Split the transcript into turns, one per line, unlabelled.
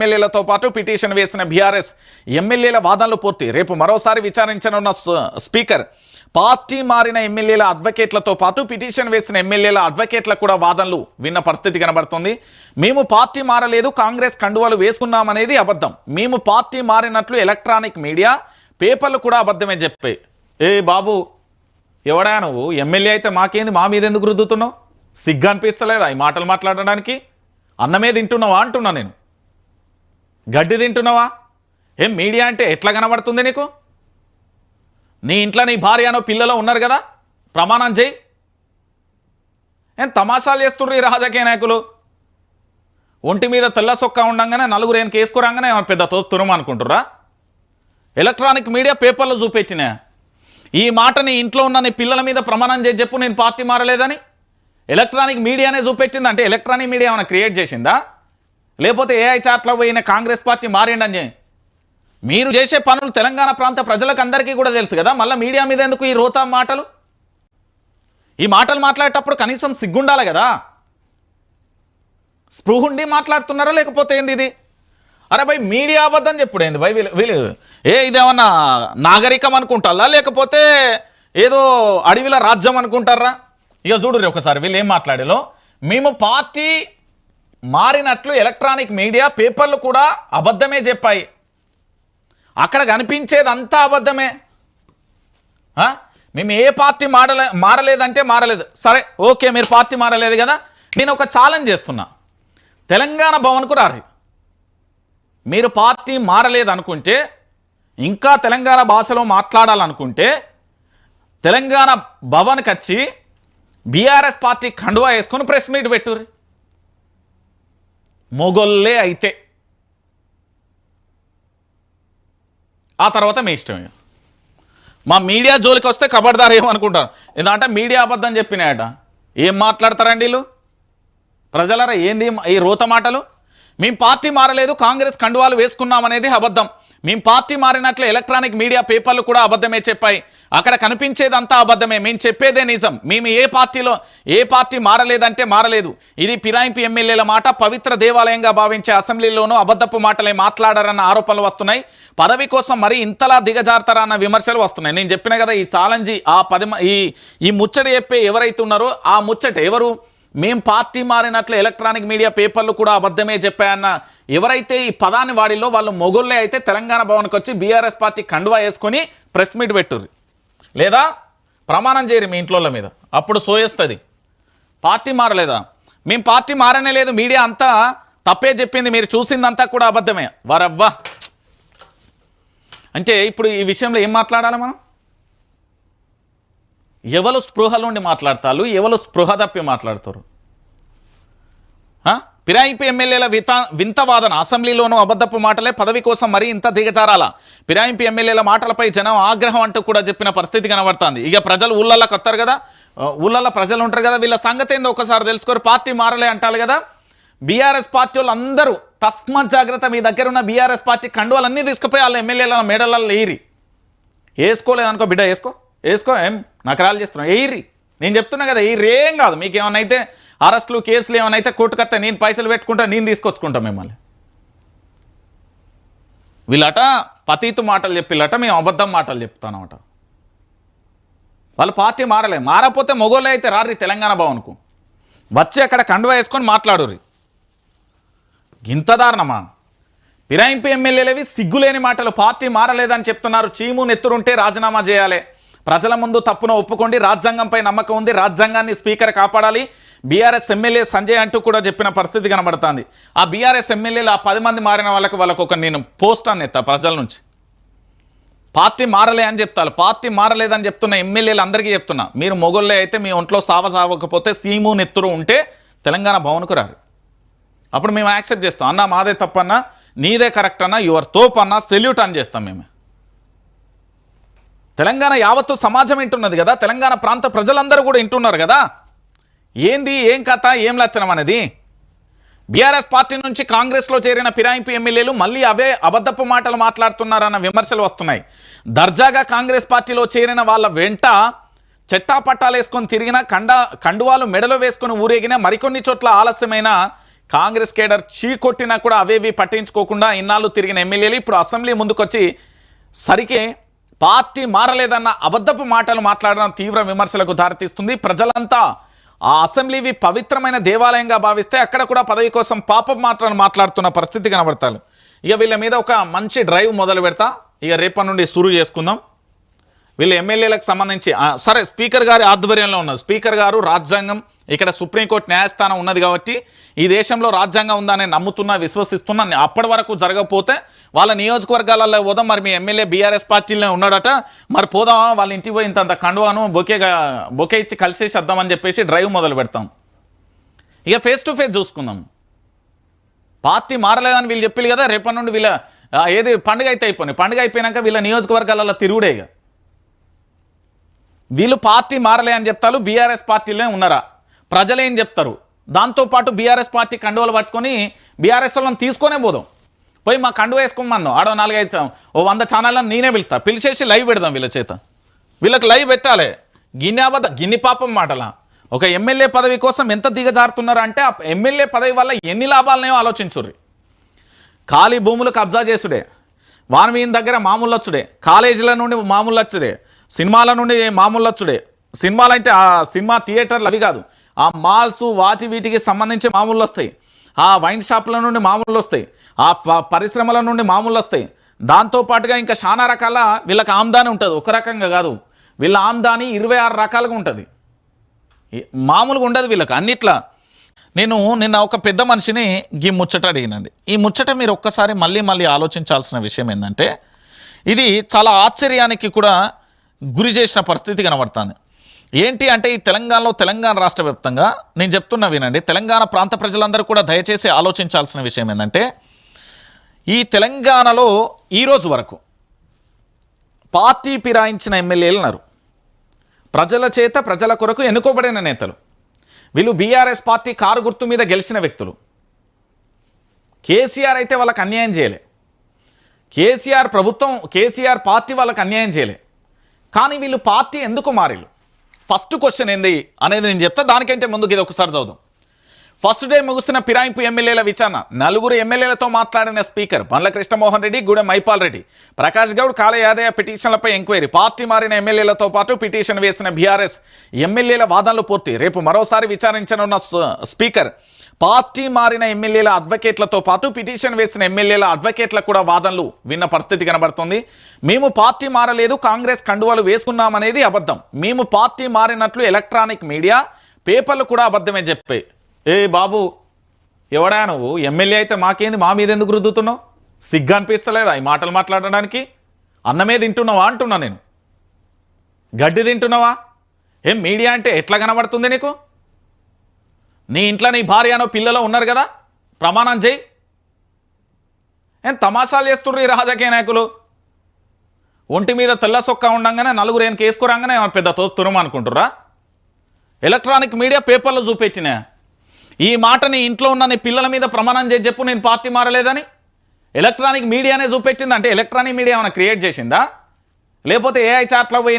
ఎమ్మెల్యేలతో పాటు పిటిషన్ వేసిన బీఆర్ఎస్ ఎమ్మెల్యేల వాదనలు పూర్తి. రేపు మరోసారి విచారించనున్న స్పీకర్ పార్టీ మారిన ఎమ్మెల్యేల అడ్వకేట్లతో పాటు పిటిషన్ వేసిన ఎమ్మెల్యేల అడ్వకేట్ల కూడా వాదనలు విన్న పరిస్థితి కనబడుతుంది. మేము పార్టీ మారలేదు కాంగ్రెస్ కండువాలు వేసుకున్నామనేది అబద్ధం. మేము పార్టీ మారినట్లు ఎలక్ట్రానిక్ మీడియా పేపర్లు కూడా అబద్ధమే చెప్పాయి ఏ బాబు ఎవడా నువ్వు? ఎమ్మెల్యే అయితే మాకేంది? మా మీద ఎందుకు రుద్దుతున్నావు? సిగ్గు అనిపిస్తలేదా ఈ మాటలు మాట్లాడడానికి? అన్నమే తింటున్నావా అంటున్నా నేను. గడ్డి తింటున్నావా? ఏం మీడియా అంటే ఎట్లా కనబడుతుంది నీకు? నీ ఇంట్లో నీ భార్యనో పిల్లలు ఉన్నారు కదా? ప్రమాణం చేయి. ఏం తమాషాలు చేస్తుండ్రు ఈ రాజకీయ నాయకులు? ఒంటి మీద తెల్ల సొక్క ఉండంగానే నలుగురు ఏం కేసుకురాగానే పెద్ద తోపుతున్నాం అనుకుంటుర్రా? ఎలక్ట్రానిక్ మీడియా పేపర్లో చూపెట్టినా? ఈ మాట నీ ఇంట్లో ఉన్న నీ పిల్లల మీద ప్రమాణం చేసి చెప్పు నేను పార్టీ మారలేదని? ఎలక్ట్రానిక్ మీడియానే చూపెట్టిందంటే ఎలక్ట్రానిక్ మీడియా ఏమైనా క్రియేట్ చేసిందా? లేకపోతే ఏఐ చాట్లో పోయిన కాంగ్రెస్ పార్టీ మారిండని. మీరు చేసే పనులు తెలంగాణ ప్రాంత ప్రజలకు అందరికీ కూడా తెలుసు కదా మళ్ళీ మీడియా మీద ఎందుకు ఈ రోతా మాటలు? ఈ మాటలు మాట్లాడేటప్పుడు కనీసం సిగ్గుండాలి కదా. స్పృహుండి మాట్లాడుతున్నారా లేకపోతే ఏంది ఇది? అరే భయ్ మీడియా అబద్ధం చెప్పుడు ఏంది భయ్? వీళ్ళు వీళ్ళు ఏ ఇదేమన్నా నాగరికం అనుకుంటారా? లేకపోతే ఏదో అడవిల రాజ్యం అనుకుంటారా? ఇక చూడు ఒకసారి వీళ్ళు ఏం మాట్లాడాలో మేము పార్టీ మారినట్లు ఎలక్ట్రానిక్ మీడియా పేపర్లు కూడా అబద్ధమే చెప్పాయి. అక్కడ కనిపించేది అంతా అబద్ధమే మేము ఏ పార్టీ మారలే మారలేదంటే మారలేదు. సరే ఓకే మీరు పార్టీ మారలేదు కదా? నేను ఒక ఛాలెంజ్ చేస్తున్నా. తెలంగాణ భవన్కు రారి. మీరు పార్టీ మారలేదు అనుకుంటే ఇంకా తెలంగాణ భాషలో మాట్లాడాలనుకుంటే తెలంగాణ భవన్కి వచ్చి బీఆర్ఎస్ పార్టీ ఖండువా వేసుకొని ప్రెస్ మీట్ పెట్టుర్రి. మొగొల్లే అయితే. ఆ తర్వాత మీ ఇష్టం మా మీడియా జోలికి వస్తే కబడ్దారు ఏమనుకుంటారు? ఎందుకంటే మీడియా అబద్ధం చెప్పినాయట. ఏం మాట్లాడతారండి వీళ్ళు? ప్రజలరా ఏంది ఈ రోత మాటలు? మేము పార్టీ మారలేదు కాంగ్రెస్ కండువాలు వేసుకున్నామనేది అబద్ధం. మేము పార్టీ మారినట్లు ఎలక్ట్రానిక్ మీడియా పేపర్లు కూడా అబద్ధమే చెప్పాయి. అక్కడ కనిపించేదంతా అబద్ధమే. మేము చెప్పేదే నిజం. మేము ఏ పార్టీలో ఏ పార్టీ మారలేదంటే మారలేదు. ఇది పిరాయింపు ఎమ్మెల్యేల మాట పవిత్ర దేవాలయంగా భావించే అసెంబ్లీలోనూ అబద్ధపు మాటలే మాట్లాడారన్న ఆరోపణలు వస్తున్నాయి. పదవి కోసం మరి ఇంతలా దిగజారుతారన్న విమర్శలు వస్తున్నాయి. నేను చెప్పిన కదా ఈ ఛాలెంజ్ ఆ పది ఈ ఈ ముచ్చట చెప్పే ఎవరైతే ఉన్నారో ఆ ముచ్చట ఎవరు మేం పార్టీ మారినట్లు ఎలక్ట్రానిక్ మీడియా పేపర్లు కూడా అబద్ధమే చెప్పాయన్న ఎవరైతే ఈ పదాన్ని వాడిలో వాళ్ళు మొగుళ్ళే అయితే తెలంగాణ భవన్కి వచ్చి బీఆర్ఎస్ పార్టీ కండువా వేసుకొని ప్రెస్ మీట్ పెట్టుర్రి. లేదా? ప్రమాణం చేయరు మీ ఇంట్లో మీద. అప్పుడు సోయేస్తుంది. పార్టీ మారలేదా? మేము పార్టీ మారనే లేదు మీడియా అంతా తప్పే చెప్పింది మీరు చూసిందంతా కూడా అబద్ధమే. వారవ్వా. అంటే ఇప్పుడు ఈ విషయంలో ఏం మాట్లాడాలి మనం? ఎవరు స్పృహలో ఉండి మాట్లాడతారు? ఎవరు స్పృహ తప్పి మాట్లాడతారు? పిరాయింపు ఎమ్మెల్యేల విత వింత వాదన అసెంబ్లీలోనూ అబద్ధపు మాటలే పదవి కోసం మరీ ఇంత దిగజారాల? పిరాయింపు ఎమ్మెల్యేల మాటలపై జనం ఆగ్రహం అంటూ కూడా చెప్పిన పరిస్థితి కనబడుతుంది. ఇక ప్రజలు ఊళ్ళల్లోకి వస్తారు కదా? ఊళ్ళల్లో ప్రజలు ఉంటారు కదా? వీళ్ళ సంగతి ఏందో ఒకసారి తెలుసుకోరు. పార్టీ మారలే అంటారు కదా? బీఆర్ఎస్ పార్టీ వాళ్ళు అందరూ తస్మాత్ జాగ్రత్త మీ దగ్గర ఉన్న బీఆర్ఎస్ పార్టీ కండువాలన్నీ తీసుకుపోయి వాళ్ళ ఎమ్మెల్యేల మేడలలో ఏరి. వేసుకోలేదు అనుకో బిడ్డ వేసుకో వేసుకో ఏం? నకరాలు చేస్తున్నావు. ఎయిర్రి నేను చెప్తున్నా కదా ఎయిర్రి ఏం కాదు. మీకు ఏమైనా అయితే అరెస్టులు కేసులు ఏమైనా అయితే కోర్టుకత్తా నేను పైసలు పెట్టుకుంటా నేను తీసుకొచ్చుకుంటా మిమ్మల్ని. వీళ్ళట పతీతు మాటలు చెప్పిల్లట మేము అబద్ధం మాటలు చెప్తానమాట. వాళ్ళు పార్టీ మారలే. మారపోతే మొగోళ్ళు అయితే రారి తెలంగాణ భవన్కు. వచ్చి అక్కడ కండువా వేసుకొని మాట్లాడుర్రి. ఇంత దారుణమా? ఫిరాయింపు ఎమ్మెల్యేలవి సిగ్గులేని మాటలు. పార్టీ మారలేదని చెప్తున్నారు. చీము నెత్తురుంటే రాజీనామా చేయాలి. ప్రజల ముందు తప్పున ఒప్పుకోండి రాజ్యాంగంపై నమ్మకం ఉంది రాజ్యాంగాన్ని స్పీకర్ కాపాడాలి. బీఆర్ఎస్ ఎమ్మెల్యే సంజయ్ అంటూ కూడా చెప్పిన పరిస్థితి కనబడుతుంది. ఆ బీఆర్ఎస్ ఎమ్మెల్యేలు ఆ పది మంది మారిన వాళ్ళకి వాళ్ళకు ఒక నేను పోస్ట్ అని ఎత్తా ప్రజల నుంచి. పార్టీ మారలే అని చెప్తారు. పార్టీ మారలేదని చెప్తున్న ఎమ్మెల్యేలు అందరికీ చెప్తున్నా. మీరు మొగోళ్ళే అయితే మీ ఒంట్లో సావ సావకపోతే సీము నెత్తురు ఉంటే తెలంగాణ భవన్కు రారు. అప్పుడు మేము యాక్సెప్ట్ చేస్తాం. అన్న మాదే తప్పన్నా నీదే కరెక్ట్ అన్నా యువర్ తోప్ అన్నా సెల్యూట్ అని చేస్తాం మేము. తెలంగాణ యావత్తు సమాజం వింటున్నది కదా తెలంగాణ ప్రాంత ప్రజలందరూ కూడా వింటున్నారు కదా. ఏంది ఏం కథ ఏం లక్షణం అనేది? బీఆర్ఎస్ పార్టీ నుంచి కాంగ్రెస్లో చేరిన ఫిరాయింపు ఎమ్మెల్యేలు మళ్ళీ అవే అబద్ధపు మాటలు మాట్లాడుతున్నారన్న విమర్శలు వస్తున్నాయి. దర్జాగా కాంగ్రెస్ పార్టీలో చేరిన వాళ్ళ వెంట చెట్టా పట్టాలు వేసుకొని తిరిగిన కండ కండువాలు మెడలో వేసుకొని ఊరేగిన మరికొన్ని చోట్ల ఆలస్యమైన కాంగ్రెస్ కేడర్ చీకొట్టినా కూడా అవేవి పట్టించుకోకుండా ఇన్నాళ్ళు తిరిగిన ఎమ్మెల్యేలు ఇప్పుడు అసెంబ్లీ ముందుకొచ్చి సరికే పార్టీ మారలేదన్న అబద్ధపు మాటలు మాట్లాడడం తీవ్ర విమర్శలకు దారితీస్తుంది ప్రజలంతా. ఆ అసెంబ్లీవి పవిత్రమైన దేవాలయంగా భావిస్తే అక్కడ కూడా పదవి కోసం పాపం మాటలను మాట్లాడుతున్న పరిస్థితి కనబడతారు ఇక వీళ్ళ మీద ఒక మంచి డ్రైవ్ మొదలు పెడతా. ఇక రేపటి నుండి సురు చేసుకుందాం. వీళ్ళు ఎమ్మెల్యేలకు సంబంధించి సరే స్పీకర్ గారి ఆధ్వర్యంలో ఉన్నారు. స్పీకర్ గారు రాజ్యాంగం ఇక్కడ సుప్రీంకోర్టు న్యాయస్థానం ఉన్నది కాబట్టి ఈ దేశంలో రాజ్యాంగం ఉందని నమ్ముతున్నా విశ్వసిస్తున్నా అప్పటి వరకు జరగకపోతే వాళ్ళ నియోజకవర్గాలలో పోదాం మరి మీ ఎమ్మెల్యే బీఆర్ఎస్ పార్టీలో ఉన్నాడట. మరి పోదామా వాళ్ళ ఇంటికి పోయి ఇంత కండువాను బొకేగా బొకే ఇచ్చి కలిసేసి వద్దామని చెప్పేసి డ్రైవ్ మొదలు పెడతాం. ఇక ఫేస్ టు ఫేస్ చూసుకుందాం. పార్టీ మారలేదని వీళ్ళు చెప్పారు కదా రేపటి నుండి వీళ్ళ ఏది పండుగ అయితే అయిపోయినాయి పండుగ అయిపోయినాక వీళ్ళ నియోజకవర్గాలలో తిరుగుడే ఇక. వీళ్ళు పార్టీ మారలే అని చెప్తారు బీఆర్ఎస్ పార్టీలోనే ఉన్నారా? ప్రజలేం చెప్తారు? దాంతోపాటు బీఆర్ఎస్ పార్టీ కండువలు పట్టుకొని బీఆర్ఎస్ వాళ్ళని తీసుకొనే పోదాం. పోయి మా కండువ వేసుకోమన్నాం ఆడో నాలుగైదు చా- ఓ వంద ఛానళ్ళని నేనే పిలుతా పిలిచేసి లైవ్ పెడదాం వీళ్ళ చేత. వీళ్ళకి లైవ్ పెట్టాలి. గిన్నె అబద్ధ గిన్ని పాపం మాటలా. ఒక ఎమ్మెల్యే పదవి కోసం ఎంత దిగజారుతున్నారు అంటే ఆ ఎమ్మెల్యే పదవి వల్ల ఎన్ని లాభాలనేవో ఆలోచించుర్రి. ఖాళీ భూములు కబ్జా చేసుడే. వానవీన్ దగ్గర మామూలు వచ్చుడే కాలేజీల నుండి మామూలు వచ్చుడే సినిమాల నుండి మామూలు వచ్చుడే సినిమాలు అంటే ఆ సినిమా థియేటర్లు అవి కాదు. ఆ మాల్స్ వాటి వీటికి సంబంధించి మామూలు వస్తాయి. ఆ వైన్ షాపుల నుండి మామూలు వస్తాయి. ఆ ప- పరిశ్రమల నుండి మామూలు వస్తాయి. దాంతో పాటుగా ఇంకా చాలా రకాల వీళ్ళకి ఆమ్దాని ఉంటుంది. ఒక రకంగా కాదు. వీళ్ళ ఆమ్దాని ఇరవై ఆరు రకాలుగా ఉంటుంది. మామూలుగా ఉండదు వీళ్ళకి. అన్నిట్లా. నేను నిన్న ఒక పెద్ద మనిషిని ఈ ముచ్చట అడిగినండి. ఈ ముచ్చట మీరు ఒక్కసారి మళ్ళీ మళ్ళీ ఆలోచించాల్సిన విషయం ఏంటంటే ఇది చాలా ఆశ్చర్యానికి కూడా గురి చేసిన పరిస్థితి కనబడుతుంది. ఏంటి అంటే ఈ తెలంగాణలో తెలంగాణ రాష్ట్ర వ్యాప్తంగా నేను చెప్తున్నా వినండి తెలంగాణ ప్రాంత ప్రజలందరూ కూడా దయచేసి ఆలోచించాల్సిన విషయం ఏంటంటే ఈ తెలంగాణలో ఈరోజు వరకు పార్టీ పిరాయించిన ఎమ్మెల్యేలు ఉన్నారు. ప్రజల చేత ప్రజల కొరకు ఎన్నుకోబడిన నేతలు. వీళ్ళు బీఆర్ఎస్ పార్టీ కారు గుర్తు మీద గెలిచిన వ్యక్తులు. కేసీఆర్ అయితే వాళ్ళకి అన్యాయం చేయలే. కేసీఆర్ ప్రభుత్వం కేసీఆర్ పార్టీ వాళ్ళకి అన్యాయం చేయలే. కానీ వీళ్ళు పార్టీ ఎందుకు మారిలు ఫస్ట్ క్వశ్చన్ ఏంది అనేది నేను చెప్తా. దానికంటే ముందుకు ఇది ఒకసారి చదువుదాం. ఫస్ట్ డే ముగుస్తున్న ఫిరాయింపు ఎమ్మెల్యేల విచారణ. నలుగురు ఎమ్మెల్యేలతో మాట్లాడిన speaker Bandla Krishnamohan Reddy Gudem Mahipal Reddy. Prakash Goud Kale Yadaiah పిటిషన్లపై enquiry. Party మారిన ఎమ్మెల్యేలతో పాటు పిటిషన్ వేసిన బీఆర్ఎస్ ఎమ్మెల్యేల వాదనలు పూర్తి. రేపు మరోసారి విచారించనున్న స్పీకర్ పార్టీ మారిన ఎమ్మెల్యేల అడ్వకేట్లతో పాటు పిటిషన్ వేసిన ఎమ్మెల్యేల అడ్వకేట్లకు కూడా వాదనలు విన్న పరిస్థితి కనబడుతుంది. మేము పార్టీ మారలేదు కాంగ్రెస్ కండువాలు వేసుకున్నామనేది అబద్ధం. మేము పార్టీ మారినట్లు ఎలక్ట్రానిక్ మీడియా పేపర్లు కూడా అబద్ధమే చెప్పాయి ఏ బాబు ఎవడా నువ్వు? ఎమ్మెల్యే అయితే మాకేంది? మా మీద ఎందుకు రుద్దుతున్నావు? సిగ్గు అనిపిస్తలేదా ఈ మాటలు మాట్లాడడానికి? అన్నమే తింటున్నావా అంటున్నా నేను. గడ్డి తింటున్నావా? ఏం మీడియా అంటే ఎట్లా కనబడుతుంది నీకు? నీ ఇంట్లో నీ భార్యనో పిల్లలు ఉన్నారు కదా? ప్రమాణం చేయి. ఏం తమాషాలు చేస్తుండ్రు ఈ రాజకీయ నాయకులు? ఒంటి మీద తెల్ల సొక్క ఉండంగానే నలుగురు ఏం కేసుకురాగానే పెద్ద తోపుతురం అనుకుంటురా ఎలక్ట్రానిక్ మీడియా పేపర్లో చూపెట్టినా? ఈ మాటని ఇంట్లో ఉన్న నీ పిల్లల మీద ప్రమాణం చేసి చెప్పు నేను పార్టీ మారలేదని? ఎలక్ట్రానిక్ మీడియానే చూపెట్టిందంటే ఎలక్ట్రానిక్ మీడియా ఏమైనా క్రియేట్ చేసిందా? లేకపోతే ఏఐ చాట్లో పోయిన